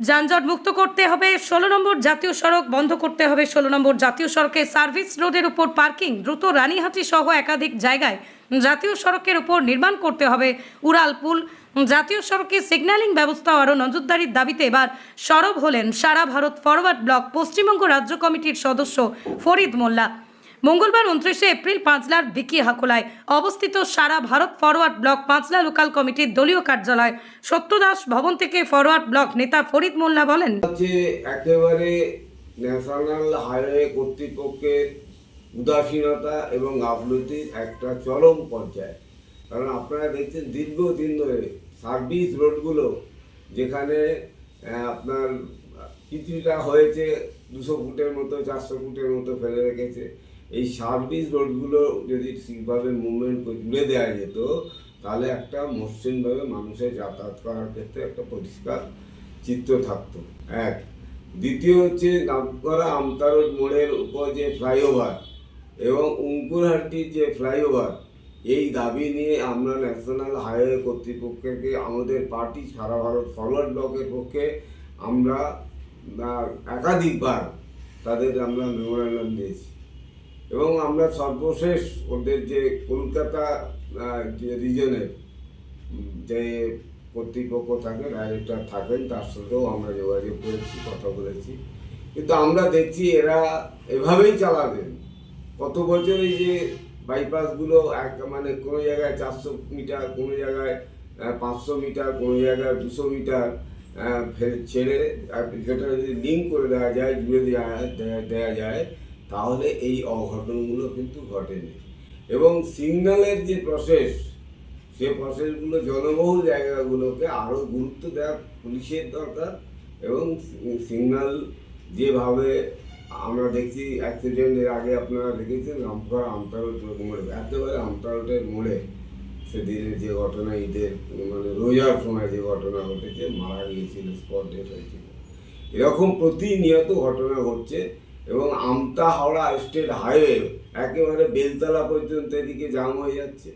যানজট মুক্ত করতে হবে, ষোলো নম্বর জাতীয় সড়ক বন্ধ করতে হবে, ষোলো নম্বর জাতীয় সড়কে সার্ভিস রোডের উপর পার্কিং, দ্রুত রানীহাটি সহ একাধিক জায়গায় জাতীয় সড়কের উপর নির্মাণ করতে হবে, উড়াল পুল, জাতীয় সড়কে সিগন্যালিং ব্যবস্থা আরও নজরদারির দাবিতে এবার সরব হলেন সারা ভারত ফরওয়ার্ড ব্লক পশ্চিমবঙ্গ রাজ্য কমিটির সদস্য ফরিদ মোল্লা। মঙ্গলবার উনত্রিশে এপ্রিল পাঁচলার বিকি হাকোলায় অবস্থিত সারা Bharat Forward Bloc Panchla local কমিটির দলীয় কার্যালয় সত্যদাস ভবন থেকে ফরওয়ার্ড ব্লক নেতা ফরিদ মোল্লা বলেন হচ্ছে একেবারে ন্যাশনাল হাইওয়ে কর্তৃপক্ষের উদাসীনতা এবং গাফলতির একটা চরম পর্যায়ে। কারণ আপনারা দেখছেন দীর্ঘদিন ধরে সার্ভিস রোডগুলো যেখানে আপনার কিছুটা হয়েছে দুশো ফুটের মতো, চারশো ফুটের মতো ফেলে রেখেছে। এই সার্ভিস রোডগুলো যদি ঠিকভাবে মুভমেন্ট জুড়ে দেওয়া যেত, তাহলে একটা মসৃণভাবে মানুষের যাতায়াত করার ক্ষেত্রে একটা পরিষ্কার চিত্র থাকতো। এক। দ্বিতীয় হচ্ছে নামকরা আমতারড মোড়ের উপর যে ফ্লাইওভার এবং উঙ্কুরহাটির যে ফ্লাইওভার এই দাবি নিয়ে আমরা ন্যাশনাল হাইওয়ে কর্তৃপক্ষকে, আমাদের পার্টি সারা ভারত ফরওয়ার্ড ব্লকের পক্ষে আমরা একাধিকবার তাদের আমরা মেমোরান্ডাম দিয়েছি। এবং আমরা সর্বশেষ ওদের যে কলকাতা যে রিজনের যে কর্তৃপক্ষ থাকে ডাইরেক্টর থাকেন, তার সাথেও আমরা যোগাযোগ করেছি, কথা বলেছি। কিন্তু আমরা দেখছি এরা এভাবেই চালাবেন কত বছর এই যে বাইপাসগুলো এক মানে কোনো জায়গায় চারশো মিটার, কোনো জায়গায় পাঁচশো মিটার, কোনো জায়গায় দুশো মিটার ফেলে ছেড়ে সেটা যদি লিঙ্ক করে দেওয়া যায়, জুড়ে দেওয়া দেওয়া যায় তাহলে এই অঘটনগুলো কিন্তু ঘটেনি। এবং সিগন্যালের যে প্রসেস সে প্রসেসগুলো জনবহুল জায়গাগুলোকে আরও গুরুত্ব দেওয়া পুলিশের দরকার এবং সিগন্যাল যেভাবে আমরা দেখছি অ্যাক্সিডেন্টের আগে আপনারা দেখেছেন রামপুর আমতারট মোড়ে, একেবারে আমতারটের মোড়ে সেদিনের যে ঘটনা, ঈদের মানে রোজার সময় যে ঘটনা ঘটেছে, মারা গিয়েছিল স্পট ডেট হয়েছিল। এরকম প্রতিনিয়ত ঘটনা ঘটছে। এবং আমতা হাওড়া স্টেট হাইওয়ে একেবারে বেলতলা পর্যন্ত এদিকে জাম হয়ে যাচ্ছে।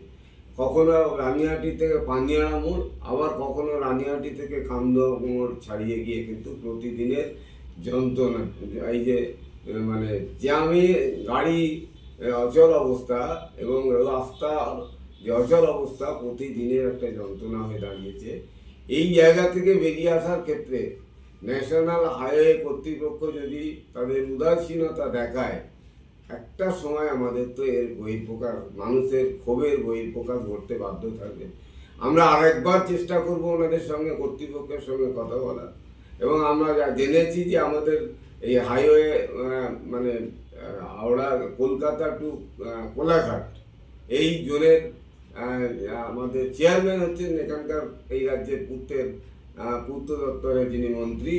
কখনো রানিহাটি থেকে পানিয়াড়া মোড়, আবার কখনো রানিহাটি থেকে কান্দুয়া মোড় ছাড়িয়ে গিয়ে কিন্তু প্রতিদিনের যন্ত্রণা। এই যে মানে জ্যামে গাড়ি অচল অবস্থা এবং রাস্তা যে অচল অবস্থা প্রতিদিনের একটা যন্ত্রণা হয়ে দাঁড়িয়েছে। এই জায়গা থেকে বেরিয়ে আসার ক্ষেত্রে ন্যাশনাল হাইওয়ে কর্তৃপক্ষ যদি তাদের উদাসীনতা দেখায় একটা সময় আমাদের তো এর বহিঃপ্রকাশ মানুষের ক্ষোভের বহিঃপ্রকাশ ঘটতে বাধ্য থাকবে। আমরা আরেকবার চেষ্টা করব ওনাদের সঙ্গে কর্তৃপক্ষের সঙ্গে কথা বলা এবং আমরা যা জেনেছি যে আমাদের এই হাইওয়ে মানে হাওড়া কলকাতা টু কোলাঘাট এই জোনের আমাদের চেয়ারম্যান হচ্ছেন এখানকার এই রাজ্যের পূর্তের আহ, পূর্ত দপ্তরের যিনি মন্ত্রী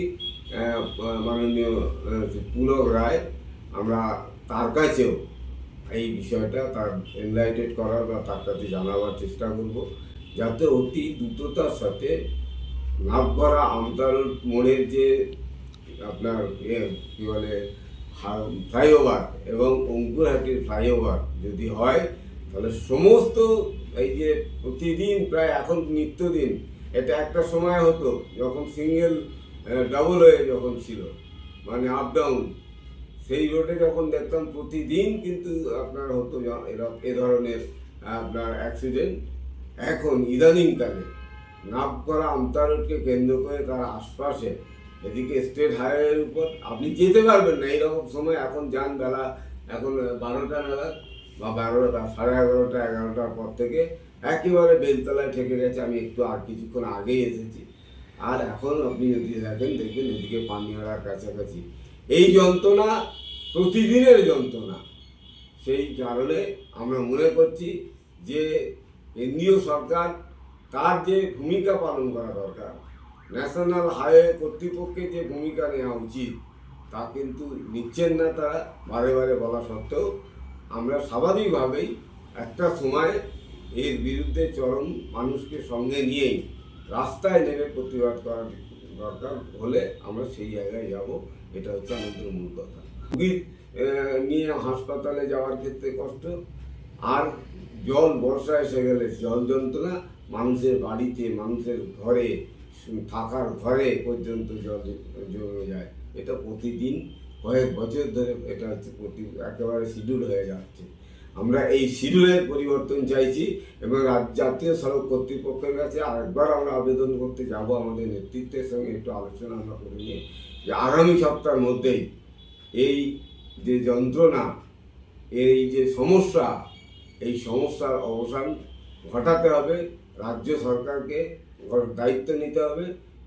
মাননীয় পুলক রায়, আমরা তার কাছেও এই বিষয়টা তার এনলাইটেড করার বা তার কাছে জানাবার চেষ্টা করব, যাতে অতি দ্রুততার সাথে নাভভরা আমতাল মোড়ের যে আপনার ইয়ে কী বলে ফ্লাইওভার এবং অঙ্কুরহাটির ফ্লাইওভার যদি হয়, তাহলে সমস্ত এই যে প্রতিদিন, প্রায় এখন নিত্যদিন এটা একটা সময় হতো যখন সিঙ্গেল ডাবল হয়ে যখন ছিল মানে আপ ডাউন সেই রোডে যখন দেখতাম প্রতিদিন কিন্তু আপনার হতো এ ধরনের, আপনার অ্যাক্সিডেন্ট এখন ইদানিংকালে নাভ করা আমতারোডকে কেন্দ্র করে তার আশপাশে, এদিকে স্টেট হাইওয়ের উপর, আপনি যেতে পারবেন না। এইরকম সময় এখন যান বেলা এখন বারোটা নাগাদ। বা বারোটা সাড়ে এগারোটা, এগারোটার পর থেকে একেবারে বেলতলায় ঠেকে গেছে। আমি একটু আর কিছুক্ষণ আগেই এসেছি। আর এখন আপনি যদি দেখেন, দেখবেন এদিকে পানিয়াড়ার কাছাকাছি। এই যন্ত্রণা প্রতিদিনের যন্ত্রণা। সেই কারণে আমরা মনে করছি যে কেন্দ্রীয় সরকার তার যে ভূমিকা পালন করা দরকার, ন্যাশনাল হাইওয়ে কর্তৃপক্ষের যে ভূমিকা নেওয়া উচিত, তা কিন্তু নিচ্ছেন না তারা, বারে বারে বলা সত্ত্বেও। আমরা স্বাভাবিকভাবেই একটা সময় এর বিরুদ্ধে চরম মানুষকে সঙ্গে নিয়েই রাস্তায় নেমে প্রতিবাদ করার দরকার হলে আমরা সেই জায়গায় যাব। এটা হচ্ছে আমাদের মূল কথা। রুগীর নিয়ে হাসপাতালে যাওয়ার ক্ষেত্রে কষ্ট। আর জল, বর্ষা এসে গেলে জল যন্ত্রণা। মানুষের বাড়িতে, মানুষের ঘরে, থাকার ঘরে পর্যন্ত জল জমে যায়। এটা প্রতিদিন কয়েক বছর ধরে এটা হচ্ছে প্রতি একেবারে শিডিউল হয়ে যাচ্ছে। আমরা এই শিডিউলের পরিবর্তন চাইছি এবং জাতীয় সড়ক কর্তৃপক্ষের কাছে আরেকবার আমরা আবেদন করতে যাব আমাদের নেতৃত্বের সঙ্গে একটু আলোচনা আমরা করে নিয়ে যে আগামী সপ্তাহের মধ্যেই এই যে যন্ত্রণা, এই যে সমস্যা, এই সমস্যার অবসান ঘটাতে হবে। রাজ্য সরকারকে দায়িত্ব নিতে হবে,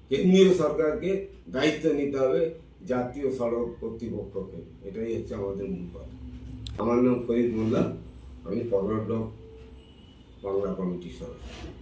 কেন্দ্রীয় সরকারকে দায়িত্ব নিতে হবে। জাতীয় সড়ক কর্তৃপক্ষকে। এটাই হচ্ছে আমাদের মূল কথা। আমার নাম ফরিদ মোল্লা, আমি ফরওয়ার্ড ব্লক বাংলা কমিটির সদস্য।